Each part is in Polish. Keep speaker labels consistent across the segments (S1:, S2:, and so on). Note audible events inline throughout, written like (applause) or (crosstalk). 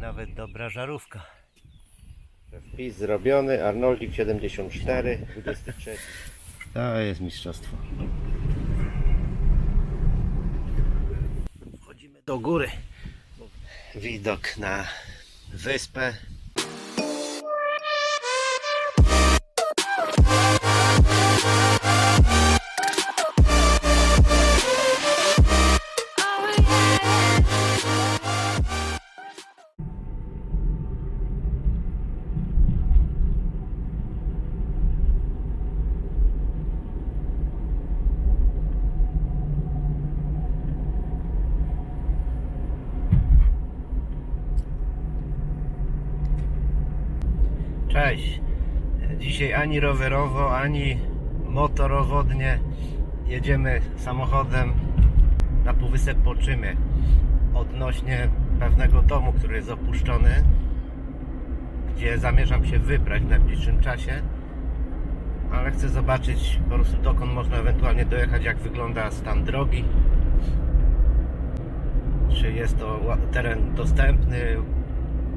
S1: nawet dobra żarówka.
S2: Wpis zrobiony, Arnoldzik 74, 23. To jest mistrzostwo. Wchodzimy do góry. Widok na wyspę. Cześć. Dzisiaj ani rowerowo, ani motorowodnie jedziemy samochodem na Półwysep Poczymie odnośnie pewnego domu, który jest opuszczony, gdzie zamierzam się wybrać w najbliższym czasie, ale chcę zobaczyć po prostu dokąd można ewentualnie dojechać, jak wygląda stan drogi, czy jest to teren dostępny,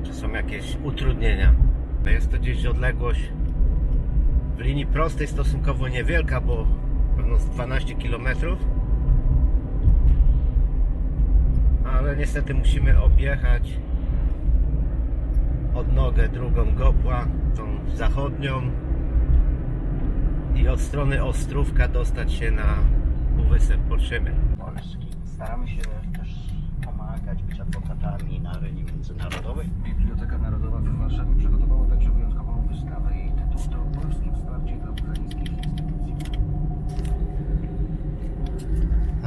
S2: czy są jakieś utrudnienia. Jest to gdzieś odległość w linii prostej stosunkowo niewielka, bo pewno z 12 km. Ale niestety musimy objechać odnogę drugą Gopła, tą zachodnią i od strony Ostrówka dostać się na Półwysep.
S3: Polski. Staramy się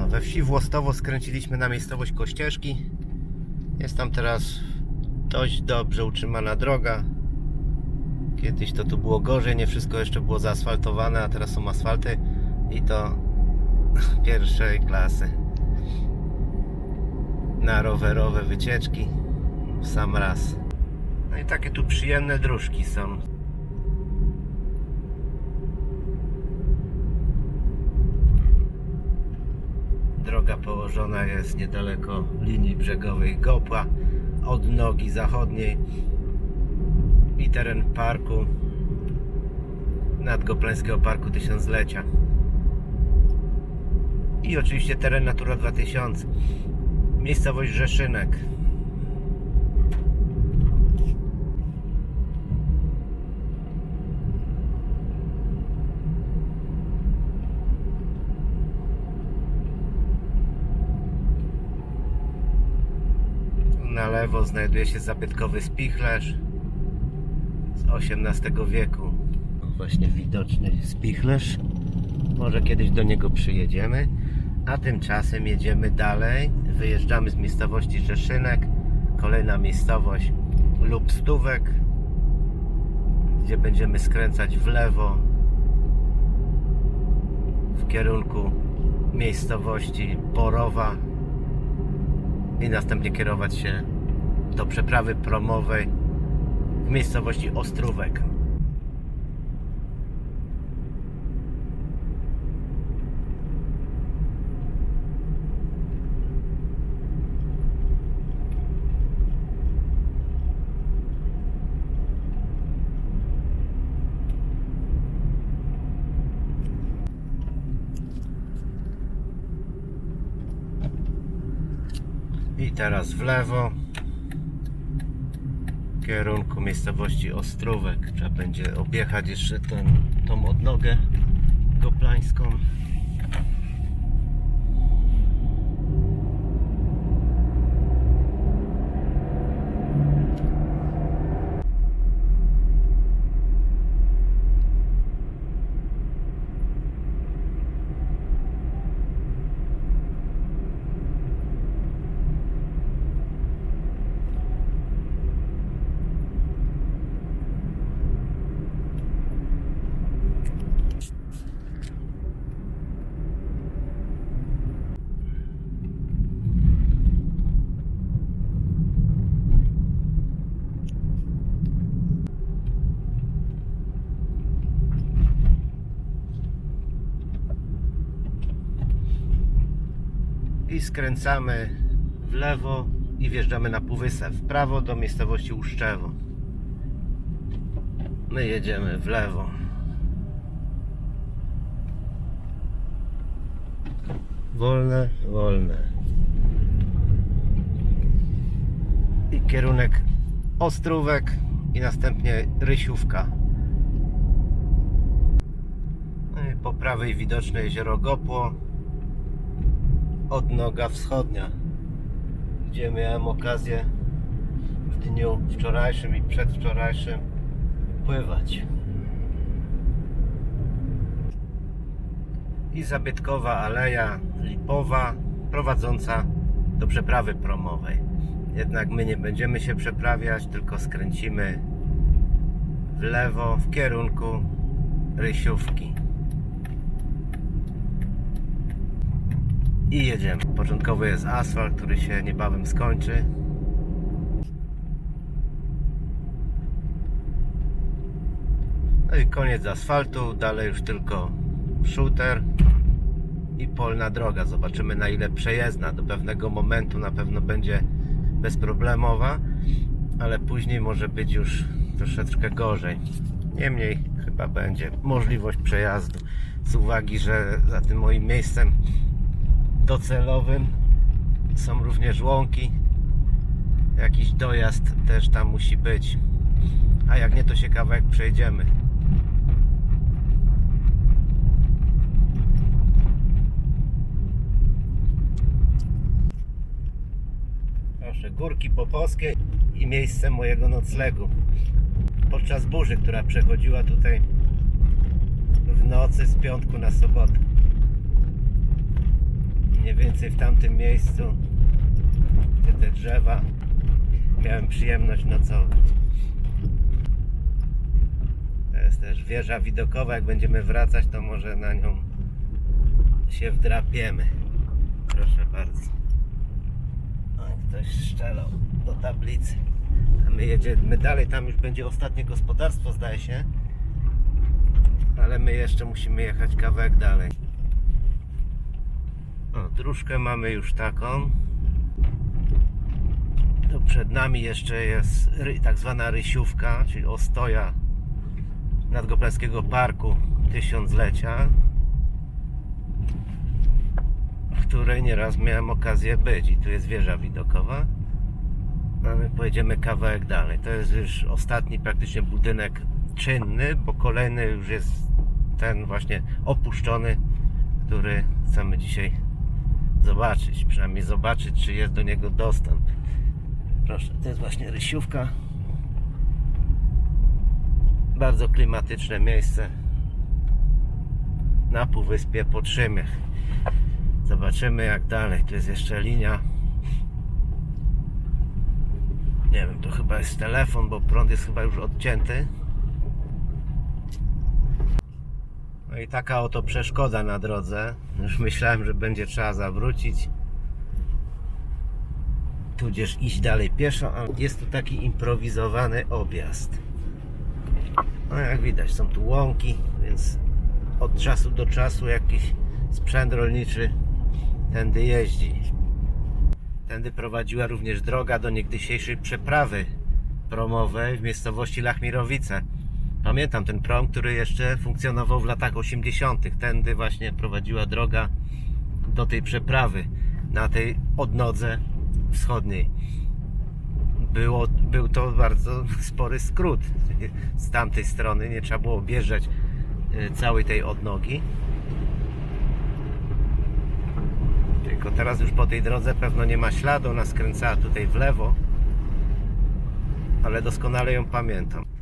S2: we wsi Włostowo skręciliśmy na miejscowość Kościeżki. Jest tam teraz dość dobrze utrzymana droga. Kiedyś to tu było gorzej, nie wszystko jeszcze było zaasfaltowane, a teraz są asfalty i to (laughs) pierwszej klasy. Na rowerowe wycieczki w sam raz. No i takie tu przyjemne dróżki są. Droga położona jest niedaleko linii brzegowej Gopła, od nogi zachodniej i teren parku nadgoplańskiego Parku Tysiąclecia. I oczywiście teren Natura 2000. Miejscowość Rzeszynek. Na lewo znajduje się zabytkowy spichlerz z XVIII wieku. Właśnie widoczny spichlerz. Może kiedyś do niego przyjedziemy. A tymczasem jedziemy dalej. Wyjeżdżamy z miejscowości Rzeszynek. Kolejna miejscowość Lubstówek, gdzie będziemy skręcać w lewo w kierunku miejscowości Borowa i następnie kierować się do przeprawy promowej w miejscowości Ostrówek. I teraz w lewo w kierunku miejscowości Ostrówek. Trzeba będzie objechać jeszcze ten, tą odnogę goplańską. I skręcamy w lewo i wjeżdżamy na Półwysep. W prawo do miejscowości Uszczewo. My jedziemy w lewo. Wolne, wolne. I kierunek Ostrówek i następnie Rysiówka. No po prawej widoczne jezioro Gopło. Odnoga wschodnia, gdzie miałem okazję w dniu wczorajszym i przedwczorajszym pływać. I zabytkowa aleja lipowa prowadząca do przeprawy promowej. Jednak my nie będziemy się przeprawiać, tylko skręcimy w lewo w kierunku Rysiówki. I jedziemy. Początkowo jest asfalt, który się niebawem skończy. No i koniec asfaltu, dalej już tylko shooter i polna droga. Zobaczymy na ile przejezdna. Do pewnego momentu na pewno będzie bezproblemowa, ale później może być już troszeczkę gorzej. Niemniej chyba będzie możliwość przejazdu z uwagi, że za tym moim miejscem docelowym są również łąki. Jakiś dojazd też tam musi być. A jak nie, to się kawałek przejdziemy. Proszę, górki poposkie i miejsce mojego noclegu. Podczas burzy, która przechodziła tutaj w nocy z piątku na sobotę. Mniej więcej w tamtym miejscu, gdzie te drzewa, miałem przyjemność nocować. To jest też wieża widokowa, jak będziemy wracać, to może na nią się wdrapiemy. Proszę bardzo. O, ktoś strzelał do tablicy. A my jedziemy dalej, tam już będzie ostatnie gospodarstwo, zdaje się. Ale my jeszcze musimy jechać kawałek dalej. O, dróżkę mamy już taką. Tu przed nami jeszcze jest tak zwana rysiówka, czyli ostoja Nadgopleskiego Parku Tysiąclecia, w której nieraz miałem okazję być. I tu jest wieża widokowa. A my pojedziemy kawałek dalej. To jest już ostatni praktycznie budynek czynny, bo kolejny już jest ten właśnie opuszczony, który chcemy dzisiaj zobaczyć. Przynajmniej zobaczyć, czy jest do niego dostęp. Proszę, to jest właśnie Rysiówka. Bardzo klimatyczne miejsce na Półwyspie Podszymych. Zobaczymy jak dalej. Tu jest jeszcze linia. Nie wiem, to chyba jest telefon, bo prąd jest chyba już odcięty. No i taka oto przeszkoda na drodze. Już myślałem, że będzie trzeba zawrócić. Tudzież iść dalej pieszo, a jest tu taki improwizowany objazd. No jak widać, są tu łąki, więc od czasu do czasu jakiś sprzęt rolniczy tędy jeździ. Tędy prowadziła również droga do niegdysiejszej przeprawy promowej w miejscowości Lachmirowice. Pamiętam ten prom, który jeszcze funkcjonował w latach 80. Tędy właśnie prowadziła droga do tej przeprawy na tej odnodze wschodniej. Było, był to bardzo (laughs) spory skrót z tamtej strony. Nie trzeba było objeżdżać e, całej tej odnogi. Tylko teraz już po tej drodze pewno nie ma śladu. Ona skręcała tutaj w lewo. Ale doskonale ją pamiętam.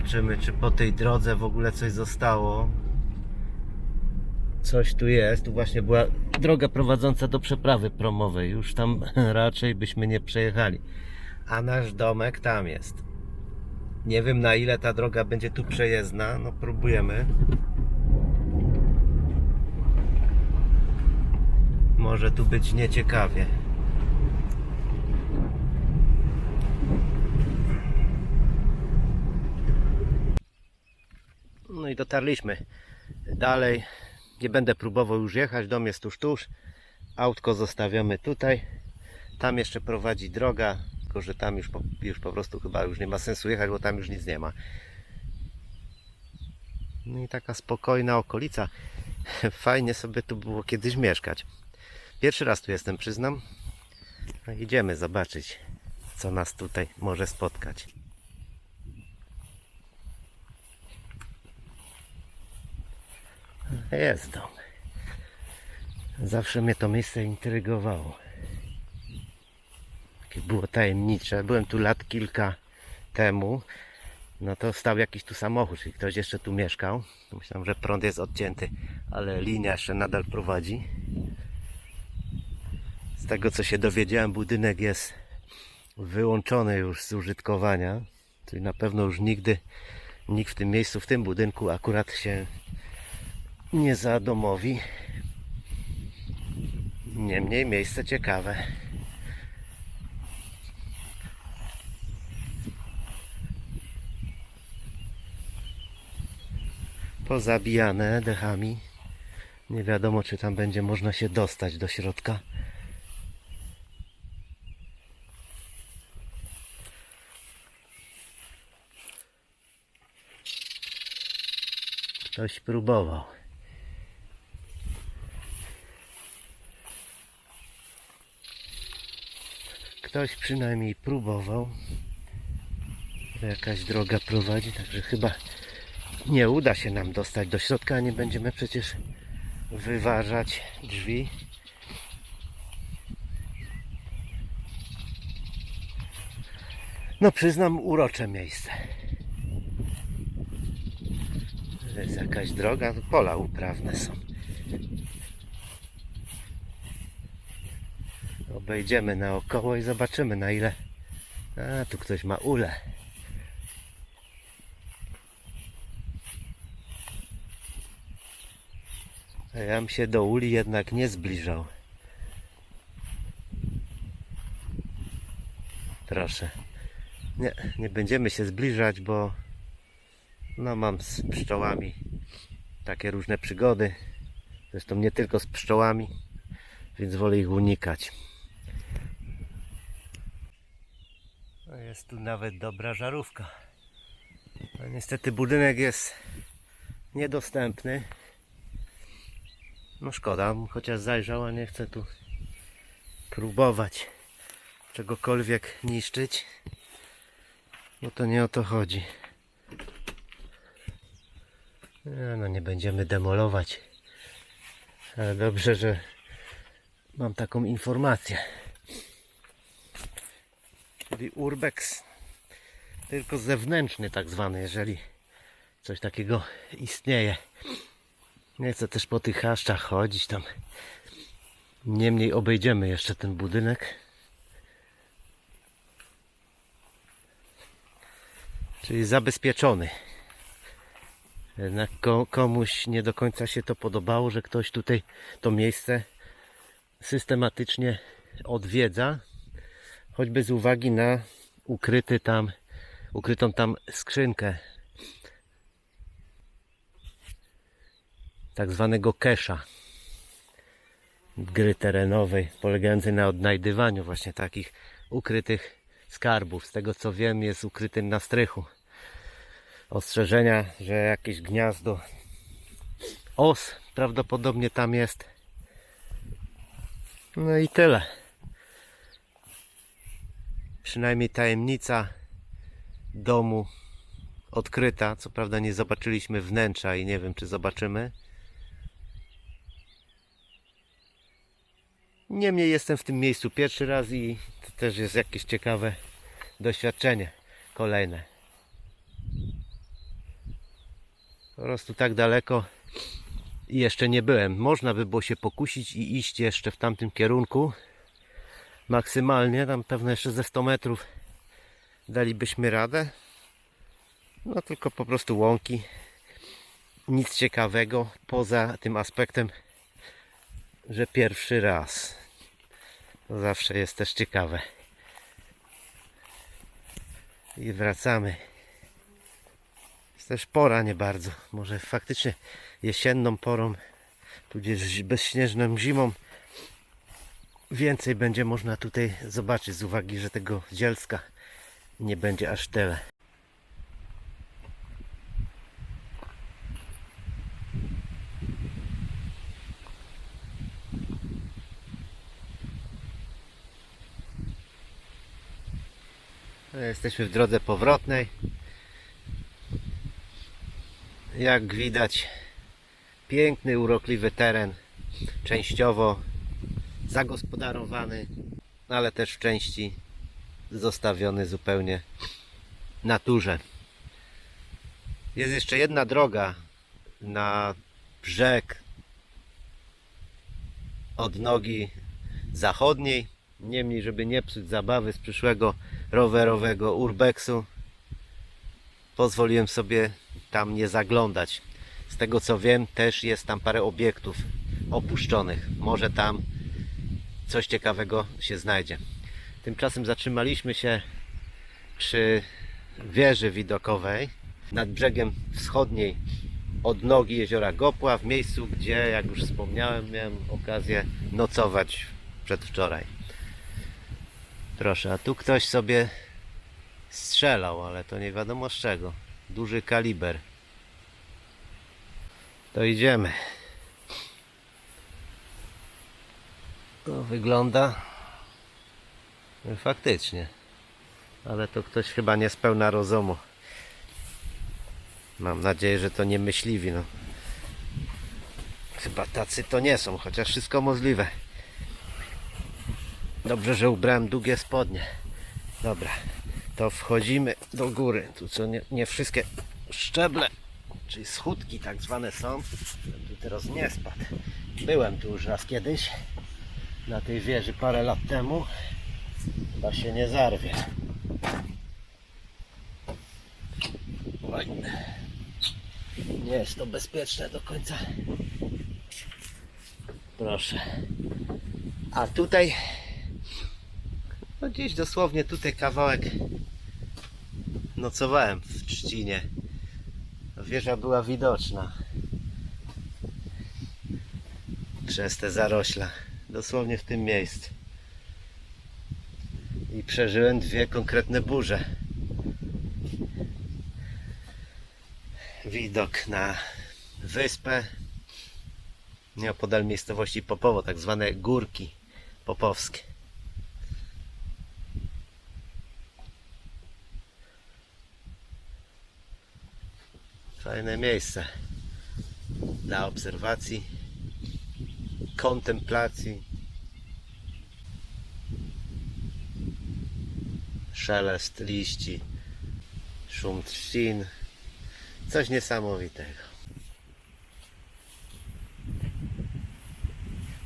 S2: Zobaczymy, czy po tej drodze w ogóle coś zostało. Coś tu jest. Tu właśnie była droga prowadząca do przeprawy promowej. Już tam (laughs) raczej byśmy nie przejechali. A nasz domek tam jest. Nie wiem na ile ta droga będzie tu przejezdna. No próbujemy. Może tu być nieciekawie. No i dotarliśmy dalej Nie będę próbował już jechać, dom jest tuż, tuż. Autko zostawiamy tutaj. Tam jeszcze prowadzi droga, tylko że tam już po, już po prostu chyba już nie ma sensu jechać, bo tam już nic nie ma. No i taka spokojna okolica. (laughs) Fajnie sobie tu było kiedyś mieszkać. Pierwszy raz tu jestem, przyznam. No, idziemy zobaczyć, co nas tutaj może spotkać. Jest dom. Zawsze mnie to miejsce intrygowało. Takie było tajemnicze. Byłem tu lat kilka temu. No to stał jakiś tu samochód, czyli ktoś jeszcze tu mieszkał. Myślałem, że prąd jest odcięty, ale linia jeszcze nadal prowadzi. Z tego co się dowiedziałem, budynek jest wyłączony już z użytkowania. Czyli na pewno już nigdy nikt w tym miejscu, w tym budynku akurat się nie zadomowi. Niemniej miejsce ciekawe. Pozabijane dechami. Nie wiadomo, czy tam będzie można się dostać do środka. Ktoś próbował. Ktoś przynajmniej próbował. Jakaś droga prowadzi, także chyba nie uda się nam dostać do środka. Nie będziemy przecież wyważać drzwi. No przyznam urocze miejsce. To jest jakaś droga, pola uprawne są. Obejdziemy naokoło i zobaczymy na ile. A, tu ktoś ma ulę. Ja bym się do uli jednak nie zbliżał. Proszę. Nie, nie będziemy się zbliżać, bo no mam z pszczołami takie różne przygody. Zresztą nie tylko z pszczołami, więc wolę ich unikać. No jest tu nawet dobra żarówka. No niestety budynek jest niedostępny. No szkoda, chociaż zajrzał, a nie chcę tu próbować czegokolwiek niszczyć. Bo to nie o to chodzi. No nie będziemy demolować. Ale dobrze, że mam taką informację. Czyli urbex tylko zewnętrzny tak zwany, jeżeli coś takiego istnieje. Nie chcę też po tych chaszczach chodzić tam. Niemniej obejdziemy jeszcze ten budynek. Czyli zabezpieczony. Jednak ko- komuś nie do końca się to podobało, że ktoś tutaj to miejsce systematycznie odwiedza, choćby z uwagi na ukryty tam, ukrytą tam skrzynkę tak zwanego kesza gry terenowej, polegającej na odnajdywaniu właśnie takich ukrytych skarbów. Z tego co wiem, jest ukryty na strychu. Ostrzeżenia, że jakieś gniazdo os prawdopodobnie tam jest. No i tyle. Przynajmniej tajemnica domu odkryta. Co prawda nie zobaczyliśmy wnętrza i nie wiem czy zobaczymy. Niemniej jestem w tym miejscu pierwszy raz i to też jest jakieś ciekawe doświadczenie kolejne. Po prostu tak daleko i jeszcze nie byłem. Można by było się pokusić i iść jeszcze w tamtym kierunku. Maksymalnie, tam pewnie jeszcze ze 100 metrów dalibyśmy radę. No tylko po prostu łąki. Nic ciekawego poza tym aspektem, że pierwszy raz. To zawsze jest też ciekawe. I wracamy. Jest też pora nie bardzo. Może faktycznie jesienną porą tudzież bezśnieżną zimą więcej będzie można tutaj zobaczyć z uwagi, że tego zielska nie będzie aż tyle. No, Jesteśmy w drodze powrotnej. Jak widać, piękny, urokliwy teren, częściowo zagospodarowany, ale też w części zostawiony zupełnie naturze. Jest jeszcze jedna droga na brzeg od nogi zachodniej. Niemniej, żeby nie psuć zabawy z przyszłego rowerowego urbexu, pozwoliłem sobie tam nie zaglądać. Z tego co wiem, też jest tam parę obiektów opuszczonych. Może tam coś ciekawego się znajdzie. Tymczasem zatrzymaliśmy się przy wieży widokowej nad brzegiem wschodniej od nogi jeziora Gopła, w miejscu, gdzie, jak już wspomniałem, miałem okazję nocować przedwczoraj. Proszę, a tu ktoś sobie strzelał, ale to nie wiadomo z czego. Duży kaliber. To idziemy. To wygląda no, faktycznie. Ale to ktoś chyba nie spełna rozumu. Mam nadzieję, że to nie myśliwi. No. Chyba tacy to nie są, chociaż wszystko możliwe. Dobrze, że ubrałem długie spodnie. Dobra, to wchodzimy do góry. Tu co nie, nie wszystkie szczeble, czyli schódki tak zwane są. Tu teraz nie spadł. Byłem tu już raz kiedyś na tej wieży parę lat temu. Chyba się nie zarwie. Nie jest to bezpieczne do końca. Proszę. A tutaj, no gdzieś dosłownie tutaj kawałek nocowałem w Trzcinie. Wieża była widoczna przez te zarośla. Dosłownie w tym miejscu. I przeżyłem dwie konkretne burze. Widok na wyspę nieopodal miejscowości Popowo, tak zwane górki popowskie. Fajne miejsce dla obserwacji, kontemplacji. Szelest liści, szum trzcin, coś niesamowitego.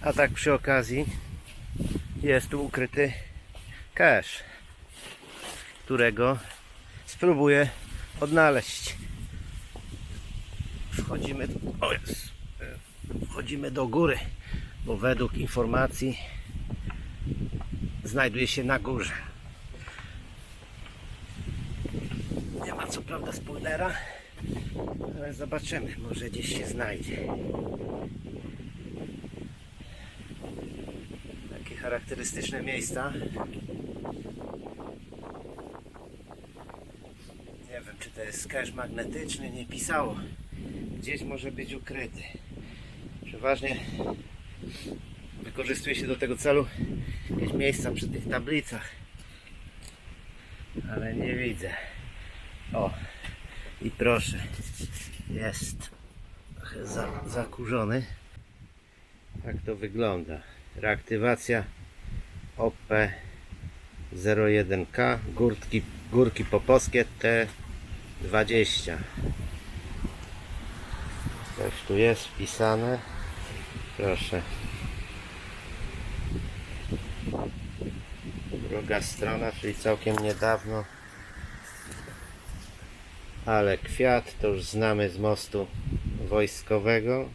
S2: A tak przy okazji jest tu ukryty cache, którego spróbuję odnaleźć. Wchodzimy, o jest, wchodzimy do góry, bo według informacji znajduje się na górze. Nie ma co prawda spoilera, ale zobaczymy, może gdzieś się znajdzie. Takie charakterystyczne miejsca. Nie wiem, czy to jest cache magnetyczny, nie pisało. Gdzieś może być ukryty. Przeważnie wykorzystuje się do tego celu jakieś miejsca przy tych tablicach. Ale nie widzę. O, i proszę, jest trochę za, zakurzony. Tak to wygląda. Reaktywacja OP01K, górki, górki poposkie T20. Coś tu jest wpisane. Proszę. Druga strona, czyli całkiem niedawno. Ale kwiat to już znamy z mostu wojskowego.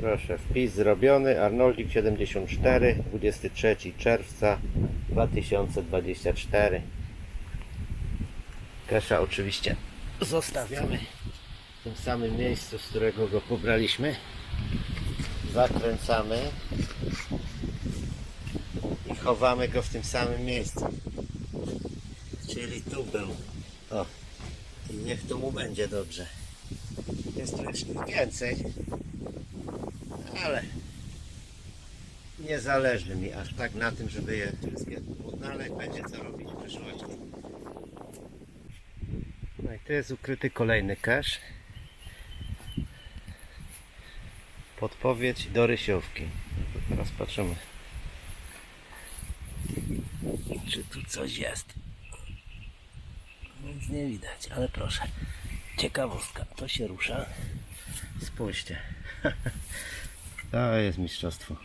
S2: Proszę, wpis zrobiony. Arnoldik 74, 23 czerwca 2024. Kesza oczywiście zostawiamy w tym samym miejscu, z którego go pobraliśmy. Zakręcamy i chowamy go w tym samym miejscu. Czyli tu był. O. I niech to mu będzie dobrze. Jest tu jeszcze więcej, ale nie zależy mi aż tak na tym, żeby je wszystkie odnaleźć. Będzie co robić w przyszłości. No i tu jest ukryty kolejny cache. Podpowiedź do rysiówki. Teraz patrzymy. Czy tu coś jest? Nic nie widać, ale proszę. Ciekawostka, to się rusza. Spójrzcie. (laughs) To jest mistrzostwo.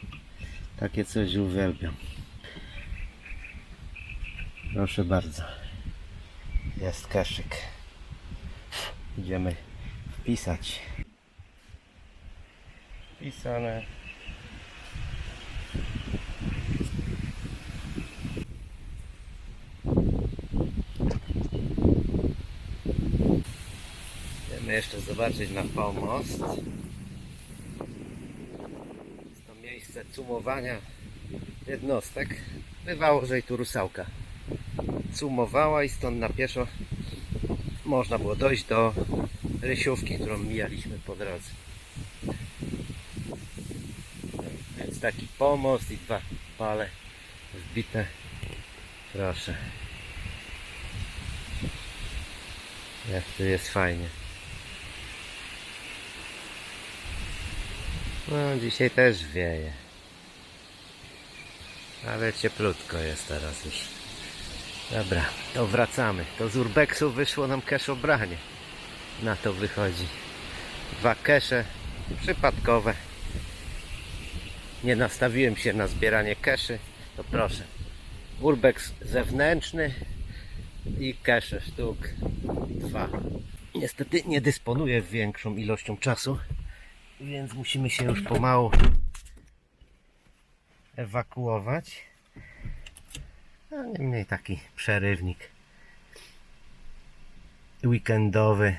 S2: Takie coś uwielbiam. Proszę bardzo. Jest kaszyk. Idziemy wpisać. Wpisane. Chcemy jeszcze zobaczyć na pomost. Jest to miejsce cumowania jednostek. Bywało, że i tu rusałka cumowała i stąd na pieszo można było dojść do rysiówki, którą mijaliśmy po drodze. Jest taki pomost i dwa pale wbite. Proszę. Jak tu jest fajnie. No, dzisiaj też wieje. Ale cieplutko jest teraz już. Dobra, to wracamy. To z urbexu wyszło nam cash obranie. Na to wychodzi. Dwa kesze przypadkowe. Nie nastawiłem się na zbieranie keszy. To proszę. Urbex zewnętrzny i kesze sztuk dwa. Niestety nie dysponuję większą ilością czasu, więc musimy się już pomału ewakuować. A niemniej taki przerywnik weekendowy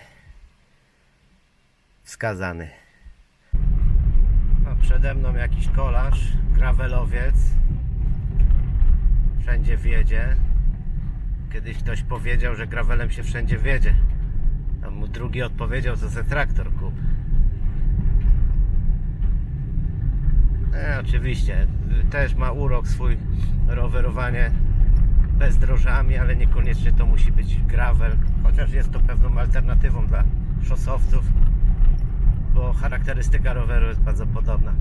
S2: wskazany. Przede mną jakiś kolarz, gravelowiec. Wszędzie wiedzie. Kiedyś ktoś powiedział, że gravelem się wszędzie wiedzie. A mu drugi odpowiedział, co se traktor kup. E, oczywiście, też ma urok swój rowerowanie bezdrożami, ale niekoniecznie to musi być gravel, chociaż jest to pewną alternatywą dla szosowców, bo charakterystyka roweru jest bardzo podobna.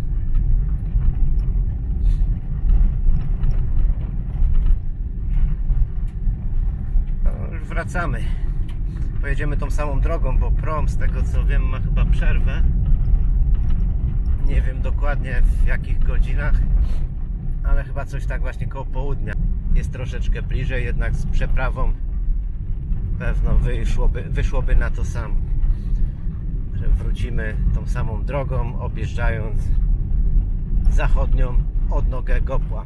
S2: No, wracamy. Pojedziemy tą samą drogą, bo prom z tego co wiem ma chyba przerwę. Nie wiem dokładnie w jakich godzinach, ale chyba coś tak właśnie koło południa. Jest troszeczkę bliżej, jednak z przeprawą pewno wyszłoby, wyszłoby na to samo. Wrócimy tą samą drogą, objeżdżając zachodnią odnogę Gopła.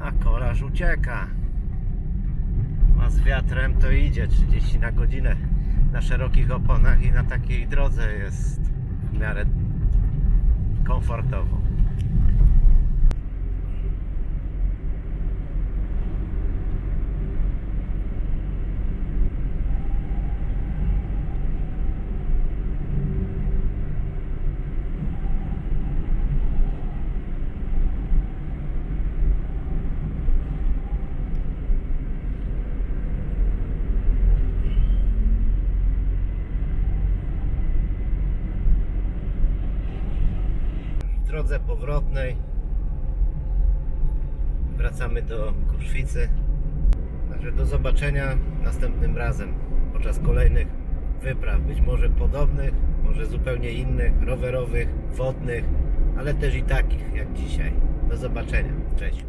S2: A kolarz ucieka. A z wiatrem to idzie 30 na godzinę na szerokich oponach i na takiej drodze jest w miarę komfortowo. W drodze powrotnej wracamy do Kruszwicy. Także do zobaczenia następnym razem podczas kolejnych wypraw. Być może podobnych, może zupełnie innych, rowerowych, wodnych, ale też i takich jak dzisiaj. Do zobaczenia. Cześć.